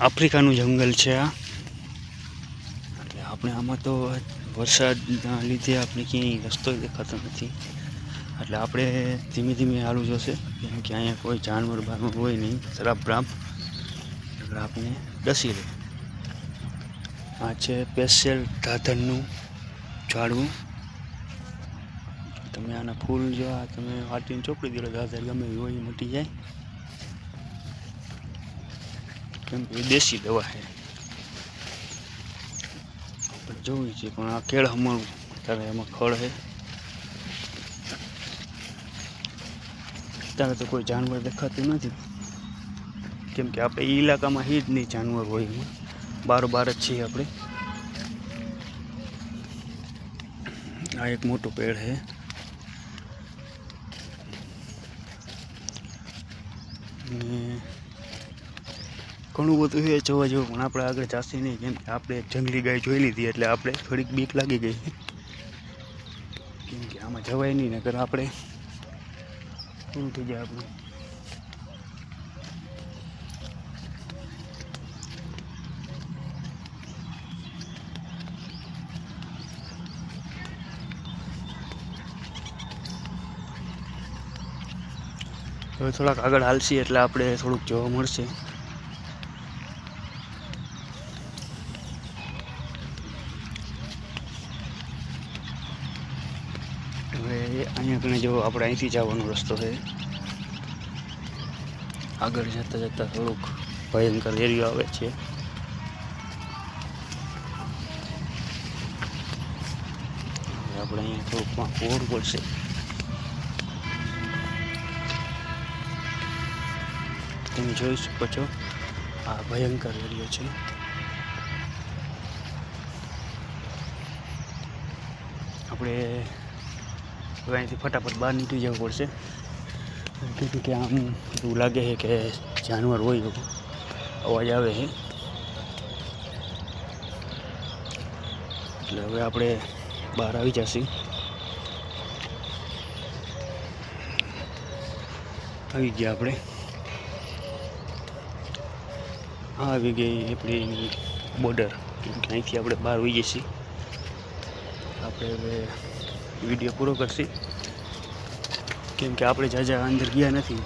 આફ્રિકાનું જંગલ છે આ. એટલે આપણે આમાં તો વરસાદના લીધે આપણે ક્યાંય રસ્તો દેખાતો નથી. એટલે આપણે ધીમે ધીમે હાલવું જોશે, કેમ કે અહીંયા કોઈ જાનવર બાનવર હોય નહીં. શરાબ બ્રામ એટલે આપણે ડસી લે. આ છે સ્પેશિયલ ધાધરનું ઝાડવું. તમે આના ફૂલ જો તમે વાટીને ચોપડી દીધો ધાધર ગમે એ હોય મટી જાય. કેમ કે દેશી દવા છે. જોવી છે, પણ આ કેળ હમણાં ત્યારે એમાં ખડ છે. અત્યારે તો કોઈ જાનવર દેખાતું નથી. કેમ કે આપણે એ ઇલાકામાં હી જ નહીં જાનવર હોય એમાં. બાર બાર જ છીએ આપણે. આ એક મોટું પેડ છે. ને ઘણું બધું છે જોવા જેવું, પણ આપણે આગળ જાસી નહીં. કેમ કે આપણે એક જંગલી ગાય જોઈ લીધી, એટલે આપણે થોડીક બીક લાગી ગઈ. કેમ કે આમાં જવાય નહીં, નકર આપણે પૂરું થઈ હવે થોડાક આગળ હાલશી એટલે આપણે થોડુંક જોવા મળશે. હવે અહીંયા કણે જો આપણે અહીંથી જવાનો રસ્તો છે. આગળ જતાં જતાં થોડુંક ભયંકર એરિયો આવે છે. આપણે અહીંયા થોડુંકમાં ઓર પડશે. તમે જોઈ શકો છો, આ ભયંકર એરિયો છે. આપણે હવે અહીંથી ફટાફટ બહાર નીકળી જવું પડશે. કીધું કે આમ એવું લાગે છે કે જાનવર હોય એવું. અવાજ આવે છે. એટલે હવે આપણે બહાર આવી જશે. આવી ગયા આપણે. હા આવી ગઈ આપણી બોર્ડર અહીંથી આપણે બહાર હોઈ જઈશું. આપણે હવે વીડિયો પૂરો કરશી. કેમ કે આપણે જાજા અંદર ગયા નથી.